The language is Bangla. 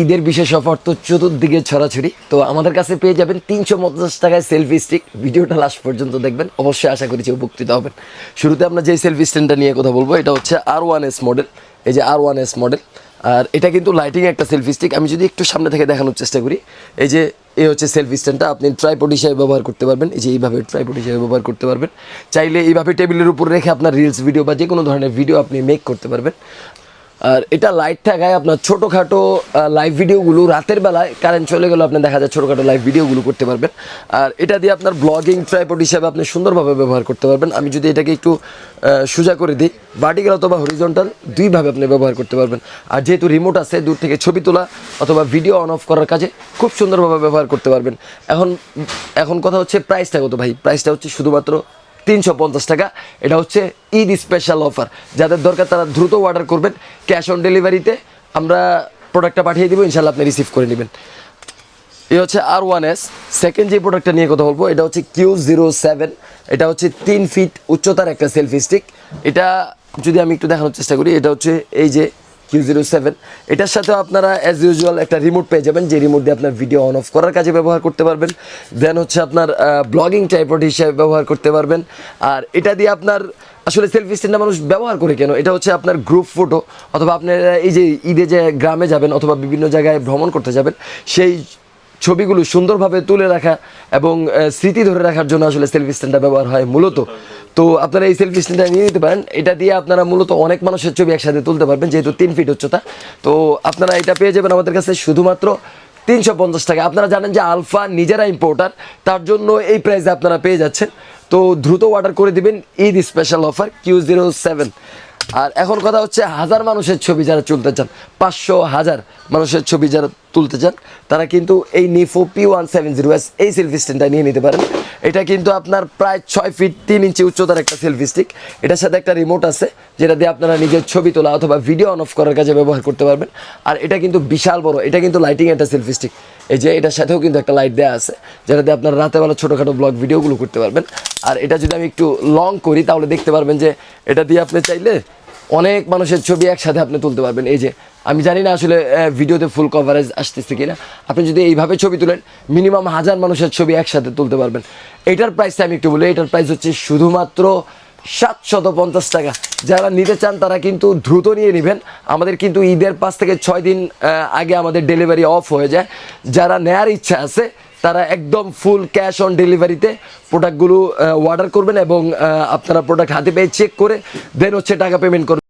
ঈদের বিশেষ অফার তো চতুর্দিকে ছড়াছড়ি। তো আমাদের কাছে পেয়ে যাবেন তিনশো পঞ্চাশ টাকায় সেলফি স্টিক। ভিডিওটা লাস্ট পর্যন্ত দেখবেন। অবশ্যই আশা করি যে উপকৃত হবেন। শুরুতে আমরা যে সেলফি স্ট্যান্ডটা নিয়ে কথা বলব, এটা হচ্ছে আর ওয়ান এস মডেল এই যে আর ওয়ান এস মডেল আর এটা কিন্তু লাইটিং একটা সেলফি স্টিক আমি যদি একটু সামনে থেকে দেখানোর চেষ্টা করি, এই যে এই হচ্ছে সেলফি স্ট্যান্ডটা। আপনি ট্রাইপড হিসাবে ব্যবহার করতে পারবেন। এই যে এইভাবে ট্রাইপড হিসাবে ব্যবহার করতে পারবেন। চাইলে এইভাবে টেবিলের উপর রেখে আপনার রিলস ভিডিও বা যে কোনো ধরনের ভিডিও আপনি মেক করতে পারবেন। আর এটা লাইট থাকায় আপনার ছোটোখাটো লাইভ ভিডিওগুলো রাতের বেলায় কারেন্ট চলে গেলে আপনি দেখা যায় ছোটোখাটো লাইভ ভিডিওগুলো করতে পারবেন। আর এটা দিয়ে আপনার ব্লগিং ট্রাইপড হিসাবে আপনি সুন্দরভাবে ব্যবহার করতে পারবেন। আমি যদি এটাকে একটু সোজা করে দিই ভার্টিক্যাল অথবা হরিজন্টাল দুইভাবে আপনি ব্যবহার করতে পারবেন। আর যেহেতু রিমোট আছে, দূর থেকে ছবি তোলা অথবা ভিডিও অন অফ করার কাজে খুব সুন্দরভাবে ব্যবহার করতে পারবেন। এখন এখন কথা হচ্ছে প্রাইসটা কত ভাই? প্রাইসটা হচ্ছে শুধুমাত্র তিনশো পঞ্চাশ টাকা। এটা হচ্ছে ঈদ স্পেশাল অফার যাদের দরকার তারা দ্রুত অর্ডার করবেন। ক্যাশ অন ডেলিভারিতে আমরা প্রোডাক্টটা পাঠিয়ে দিব ইনশাল্লাহ আপনি রিসিভ করে নেবেন। এই হচ্ছে আর ওয়ান এস সেকেন্ড যে প্রোডাক্টটা নিয়ে কথা বলব, এটা হচ্ছে কিউ জিরো সেভেন এটা হচ্ছে তিন ফিট উচ্চতার একটা সেলফি স্টিক এটা যদি আমি একটু দেখানোর চেষ্টা করি, এটা হচ্ছে এই যে জিরো সেভেন এটার সাথেও আপনারা অ্যাজ ইউজুয়াল একটা রিমোট পেয়ে যাবেন, যে রিমোট দিয়ে আপনার ভিডিও অন অফ করার কাজে ব্যবহার করতে পারবেন। দেন হচ্ছে আপনার ব্লগিং টাইপড হিসাবে ব্যবহার করতে পারবেন। আর এটা দিয়ে আপনার, আসলে সেলফি স্ট্যান্ডটা মানুষ ব্যবহার করে কেন? এটা হচ্ছে আপনার গ্রুপ ফটো অথবা আপনারা এই যে ঈদে যে গ্রামে যাবেন, অথবা বিভিন্ন জায়গায় ভ্রমণ করতে যাবেন, সেই ছবিগুলো সুন্দরভাবে তুলে রাখা এবং স্মৃতি ধরে রাখার জন্য আসলে সেলফি স্ট্যান্ডটা ব্যবহার হয় মূলত। তো আপনারা এই সেলফি স্ট্যান্ডটা নিয়ে নিতে পারেন। এটা দিয়ে আপনারা মূলত অনেক মানুষের ছবি একসাথে তুলতে পারবেন, যেহেতু তিন ফিট উচ্চতা। তো আপনারা এটা পেয়ে যাবেন আমাদের কাছে শুধুমাত্র তিনশো পঞ্চাশ টাকা। আপনারা জানেন যে আলফা নিজেরা ইম্পোর্টার তার জন্য এই প্রাইসে আপনারা পেয়ে যাচ্ছেন। তো দ্রুত অর্ডার করে দিবেন। Eid special offer Q zero seven আর এখন কথা হচ্ছে হাজার মানুষের ছবি যারা তুলতে চান, পাঁচশো হাজার মানুষের ছবি যারা তুলতে চান, তারা কিন্তু এই নিফো P one seven zero S এই সেলফি স্ট্যান্ডটা নিয়ে নিতে পারেন। এটা কিন্তু আপনার প্রায় ছয় ফিট তিন ইঞ্চি উচ্চতার একটা সেলফি স্টিক এটার সাথে একটা রিমোট আছে, যেটা দিয়ে আপনারা নিজের ছবি তোলা অথবা ভিডিও অন অফ করার কাজে ব্যবহার করতে পারবেন। আর এটা কিন্তু বিশাল বড়, এটা কিন্তু লাইটিং একটা সেলফি স্টিক এই যে এটার সাথেও কিন্তু একটা লাইট দেওয়া আছে, যেটা দিয়ে আপনারা রাতেবেলা ছোটোখাটো ব্লগ ভিডিওগুলো করতে পারবেন। আর এটা যদি আমি একটু লং করি, তাহলে দেখতে পারবেন যে এটা দিয়ে আপনি চাইলে অনেক মানুষের ছবি একসাথে আপনি তুলতে পারবেন। এই যে, আমি জানি না আসলে ভিডিওতে ফুল কভারেজ আসতেছে কিনা। আপনি যদি এইভাবে ছবি তুলেন মিনিমাম হাজার মানুষের ছবি একসাথে তুলতে পারবেন। এটার প্রাইসটা আমি একটু বলি, এটার প্রাইস হচ্ছে শুধুমাত্র সাতশত পঞ্চাশ টাকা। যারা নিতে চান, তারা কিন্তু দ্রুত নিয়ে নেবেন। আমাদের কিন্তু ঈদের পাঁচ থেকে ছয় দিন আগে আমাদের ডেলিভারি অফ হয়ে যায়। যারা নেয়ার ইচ্ছা আছে তারা একদম ফুল ক্যাশ অন ডেলিভারিতে প্রোডাক্টগুলো অর্ডার করবেন এবং আপনারা প্রোডাক্ট হাতে পেয়ে চেক করে দেন হচ্ছে টাকা পেমেন্ট করবেন।